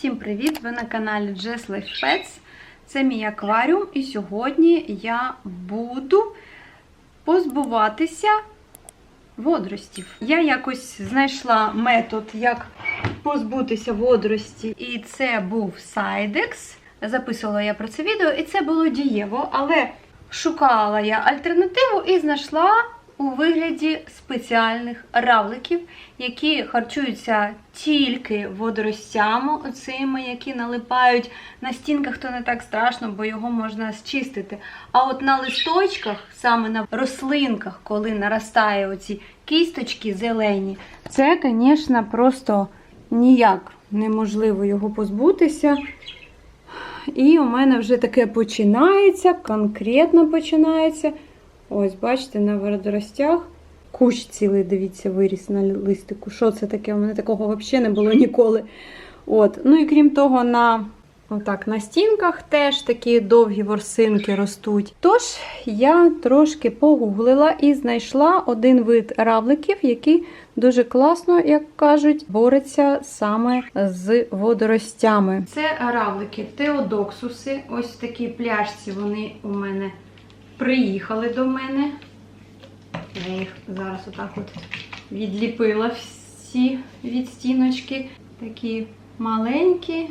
Всім привіт! Ви на каналі Jess Life Pets. Це мій акваріум, і сьогодні я буду позбуватися водоростів. Я якось знайшла метод, як позбутися водорості, і це був Sidex. Записувала я про це відео, і це було дієво, але шукала я альтернативу і знайшла у вигляді спеціальних равликів, які харчуються тільки водоростями, оцими, які налипають на стінках, то не так страшно, бо його можна зчистити. А от на листочках, саме на рослинках, коли наростає оці кісточки зелені, це, звісно, просто ніяк неможливо його позбутися. І у мене вже таке починається, конкретно починається. Ось, бачите, на водоростях. Кущ цілий, дивіться, виріс на листику. Що це таке? У мене такого взагалі не було ніколи. От. Ну і крім того, на отак, на стінках теж такі довгі ворсинки ростуть. Тож я трошки погуглила і знайшла один вид равликів, який дуже класно, як кажуть, бореться саме з водоростями. Це равлики, теодоксуси. Ось в такій пляшці вони у мене приїхали до мене. Я їх зараз отак от відліпила всі відстіночки. Такі маленькі,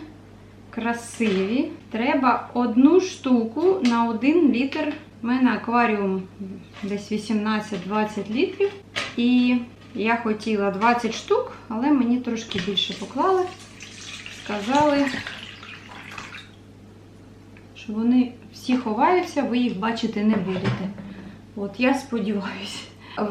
красиві. Треба одну штуку на один літр. У мене акваріум десь 18-20 літрів. І я хотіла 20 штук, але мені трошки більше поклали. Сказали, вони всі ховаються, ви їх бачити не будете. От я сподіваюся.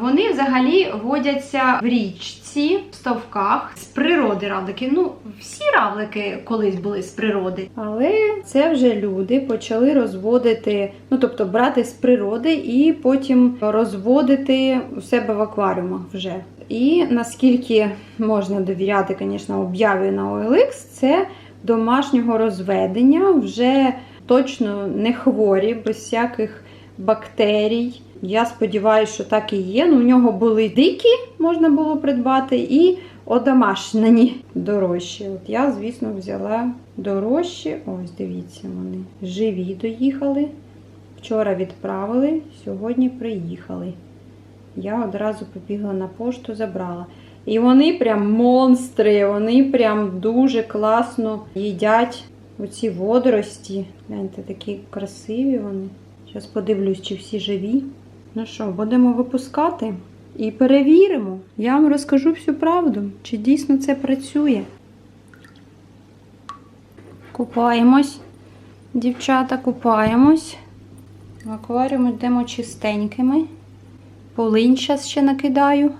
Вони взагалі водяться в річці, в ставках, з природи равлики. Ну, всі равлики колись були з природи. Але це вже люди почали розводити, ну тобто брати з природи і потім розводити у себе в акваріумах вже. І наскільки можна довіряти, звісно, об'яві на OLX, це домашнього розведення вже точно не хворі, без всяких бактерій. Я сподіваюся, що так і є. Ну, У нього були дикі, можна було придбати, і одомашнені дорожчі. От я, звісно, взяла дорожчі. Ось, дивіться, вони живі доїхали. Вчора відправили, сьогодні приїхали. Я одразу побігла на пошту, забрала. І вони прям монстри, вони прям дуже класно їдять оці водорості. Гляньте, такі красиві вони. Зараз подивлюсь, чи всі живі. Ну що, будемо випускати і перевіримо. Я вам розкажу всю правду, чи дійсно це працює. Купаємось, дівчата, купаємось. В акваріум йдемо чистенькими. Полинь зараз ще накидаю.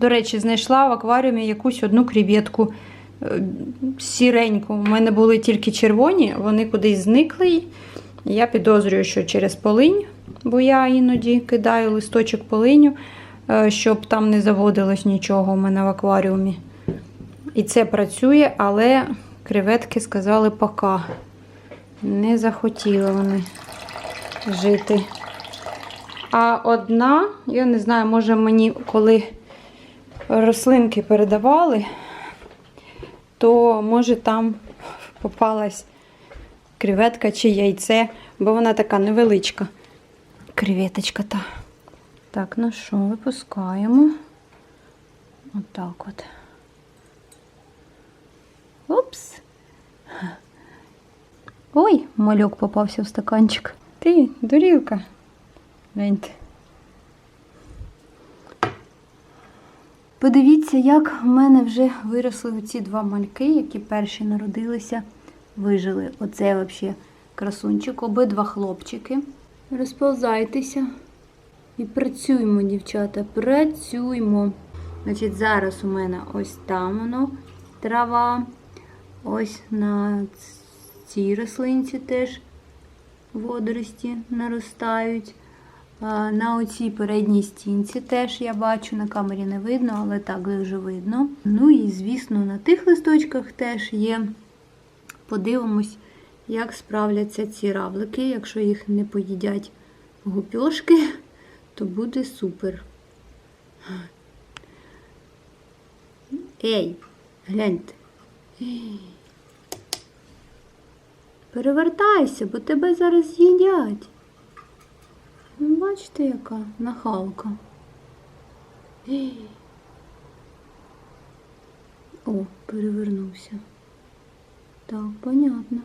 До речі, знайшла в акваріумі якусь одну крів'ятку сіреньку. У мене були тільки червоні, вони кудись зникли. Я підозрюю, що через полинь, бо я іноді кидаю листочок полиню, е, щоб там не заводилось нічого у мене в акваріумі. І це працює, але креветки сказали пока. Не захотіли вони жити. А одна, я не знаю, може мені коли рослинки передавали, то може там попалась креветка чи яйце, бо вона така невеличка. Креветочка та. Так, ну що, випускаємо. Отак от. Упс. Ой, мальок попався в стаканчик. Ти, дурілка. Гляньте. Подивіться, як в мене вже виросли ці два мальки, які перші народилися, вижили. Оце взагалі красунчик, обидва хлопчики. Розповзайтеся. І працюємо, дівчата, працюємо. Значить, зараз у мене ось там воно трава. Ось на цій рослинці теж водорості наростають. На оцій передній стінці теж я бачу, на камері не видно, але так вже видно. Ну і, звісно, на тих листочках теж є. Подивимось, як справляться ці равлики. Якщо їх не поїдять гупьошки, то буде супер. Ей, гляньте. Перевертайся, бо тебе зараз з'їдять. Ну, бачите, яка нахалка. О, перевернувся. Так, понятно.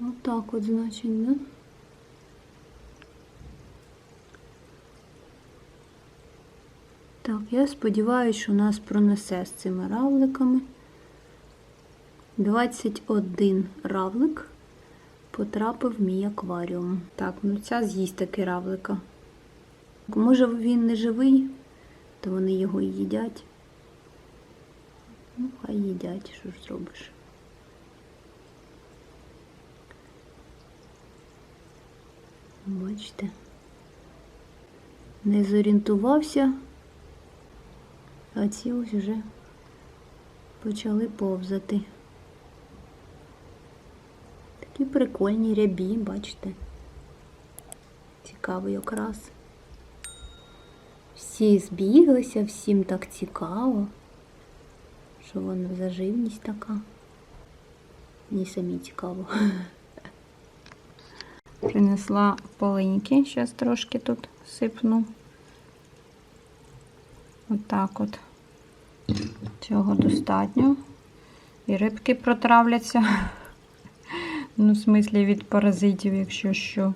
Отак от, значить, да? Так, я сподіваюся, що нас пронесе з цими равликами. 21 равлик потрапив в мій акваріум. Так, ну ця з'їсть таки равлика. Може він не живий, то вони його їдять. Ну, хай їдять, що ж зробиш. Бачите, не зорієнтувався, а ці ось вже почали повзати. Такі прикольні рябі, бачите. Цікавий окрас. Всі збіглися, всім так цікаво, що воно за живність така. Мені самі цікаво. Принесла полиньки, зараз трошки тут сипну. Отак от. Цього достатньо. І рибки протравляться. Ну, в смислі від паразитів, якщо що.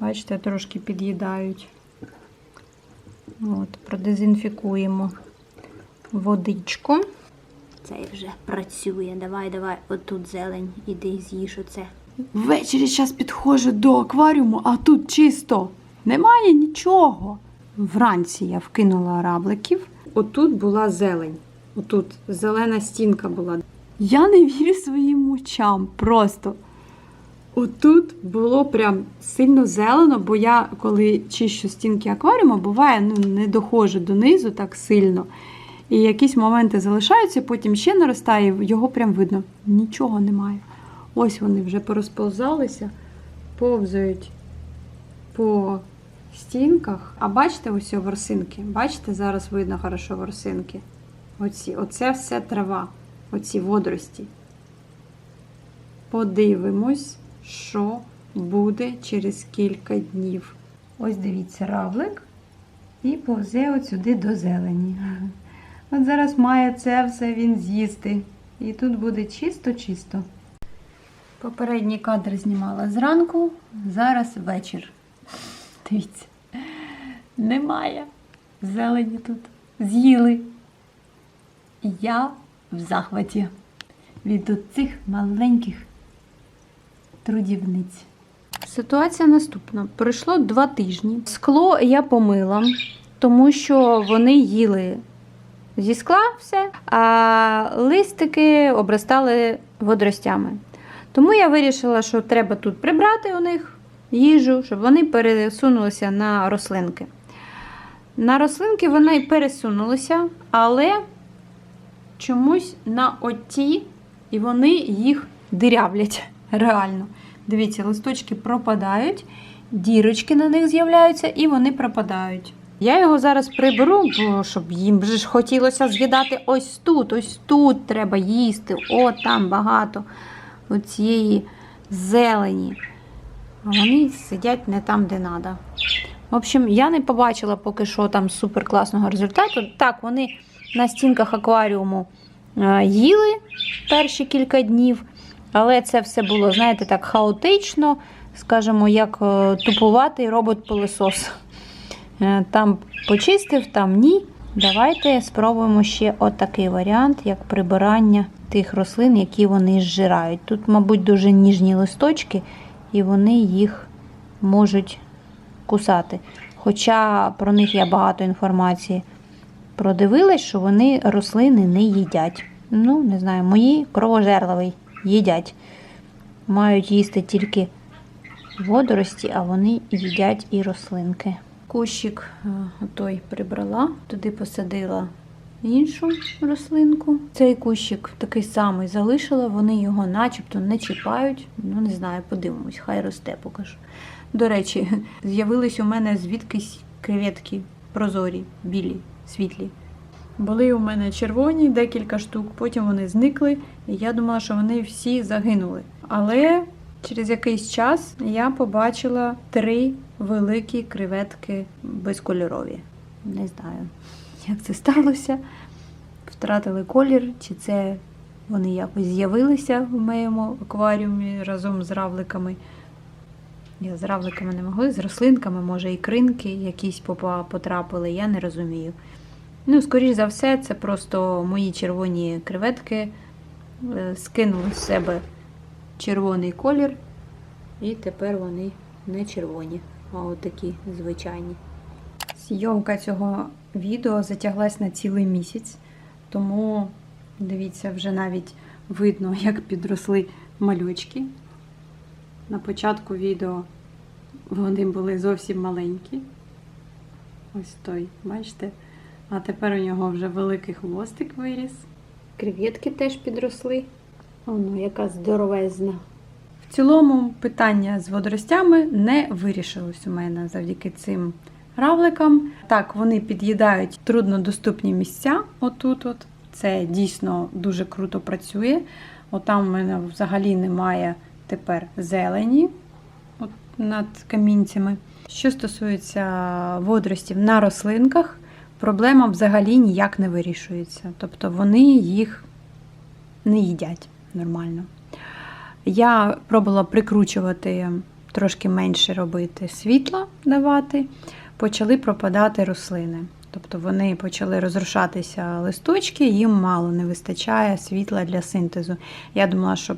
Бачите, трошки під'їдають. От, продезінфікуємо водичку. Цей вже працює. Давай, давай, отут зелень, іди з'їж оце. Ввечері зараз підходжу до акваріуму, а тут чисто. Немає нічого. Вранці я вкинула рабликів. Отут була зелень. Отут зелена стінка була. Я не вірю своїм очам. Просто. Отут було прям сильно зелено, бо я, коли чищу стінки акваріуму, буває, ну, не доходжу донизу так сильно. І якісь моменти залишаються, потім ще наростає, його прям видно. Нічого немає. Ось вони вже порозповзалися, повзають по стінках. А бачите ось ворсинки? Бачите, зараз видно хорошо ворсинки. Оці, оце все трава, оці водорості. Подивимось, що буде через кілька днів. Ось дивіться, равлик і повзе от сюди до зелені. От зараз має це все він з'їсти. І тут буде чисто-чисто. Попередній кадр знімала зранку, зараз вечір. Дивіться, немає зелені тут. З'їли. Я в захваті від цих маленьких трудівниць. Ситуація наступна. Пройшло два тижні. Скло я помила, тому що вони їли зі скла все, а листики обростали водоростями. Тому я вирішила, що треба тут прибрати у них їжу, щоб вони пересунулися на рослинки. На рослинки вони пересунулися, але чомусь на оті, і вони їх дирявлять. Реально. Дивіться, листочки пропадають, дірочки на них з'являються і вони пропадають. Я його зараз приберу, бо щоб їм же ж хотілося з'їдати ось тут, ось тут треба їсти. О, там багато оцієї зелені. А вони сидять не там, де треба. В общем, я не побачила поки що там супер класного результату. Так, вони на стінках акваріуму е, їли перші кілька днів, але це все було, знаєте, так хаотично, скажімо, як е, тупуватий робот-пилосос. Е, Там почистив, там ні. Давайте спробуємо ще отакий варіант, як прибирання тих рослин, які вони зжирають. Тут, мабуть, дуже ніжні листочки, і вони їх можуть кусати. Хоча про них я багато інформації продивилась, що вони рослини не їдять. Ну, не знаю, мої кровожерливі їдять. Мають їсти тільки водорості, а вони їдять і рослинки. Кущик е, той прибрала, туди посадила іншу рослинку. Цей кущик такий самий залишила, вони його начебто не чіпають. Ну, не знаю, подивимось, хай росте покажу. До речі, з'явились у мене звідкись креветки прозорі, білі, світлі. Були у мене червоні декілька штук, потім вони зникли, і я думала, що вони всі загинули. Але через якийсь час я побачила три великі креветки безкольорові. Не знаю, як це сталося. Втратили колір, чи це вони якось з'явилися в моєму акваріумі разом з равликами. Я з равликами не могли, з рослинками, може, і кринки якісь потрапили, я не розумію. Ну, скоріш за все, це просто мої червоні креветки е, скинули з себе червоний колір, і тепер вони не червоні, а от такі звичайні. Зйомка цього відео затяглась на цілий місяць, тому дивіться, вже навіть видно, як підросли малючки. На початку відео вони були зовсім маленькі. Ось той, бачите? А тепер у нього вже великий хвостик виріс. Креветки теж підросли. Оно, яка здоровезна. В цілому питання з водоростями не вирішилось у мене завдяки цим равликам. Так, вони під'їдають труднодоступні місця. Отут, от. Це дійсно дуже круто працює. Отам у мене взагалі немає тепер зелені от над камінцями. Що стосується водоростів на рослинках, проблема взагалі ніяк не вирішується. Тобто вони їх не їдять нормально. Я пробувала прикручувати, трошки менше робити світла давати, почали пропадати рослини. Тобто вони почали розрушатися листочки, їм мало не вистачає світла для синтезу. Я думала, щоб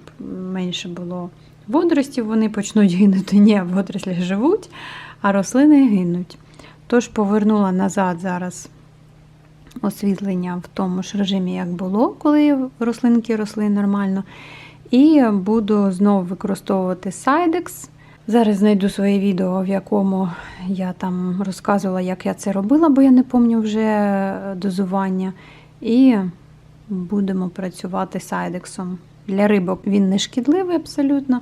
менше було водоростів, вони почнуть гинути. Ні, водорослі живуть, а рослини гинуть. Тож повернула назад зараз освітлення в тому ж режимі, як було, коли рослинки росли нормально. І буду знову використовувати Sidex. Зараз знайду своє відео, в якому я там розказувала, як я це робила, бо я не пам'ятаю вже дозування. І будемо працювати сайдексом. Для рибок він не шкідливий абсолютно.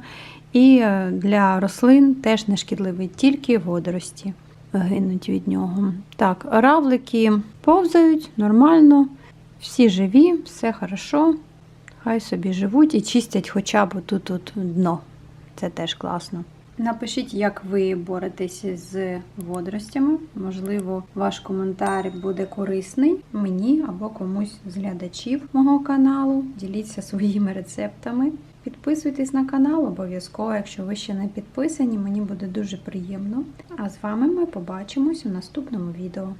І для рослин теж не шкідливий, тільки водорості гинуть від нього. Так, равлики повзають нормально, всі живі, все хорошо. Хай собі живуть і чистять хоча б тут дно. Це теж класно. Напишіть, як ви боретесь з водоростями. Можливо, ваш коментар буде корисний мені або комусь з глядачів мого каналу. Діліться своїми рецептами. Підписуйтесь на канал обов'язково, якщо ви ще не підписані, мені буде дуже приємно. А з вами ми побачимось у наступному відео.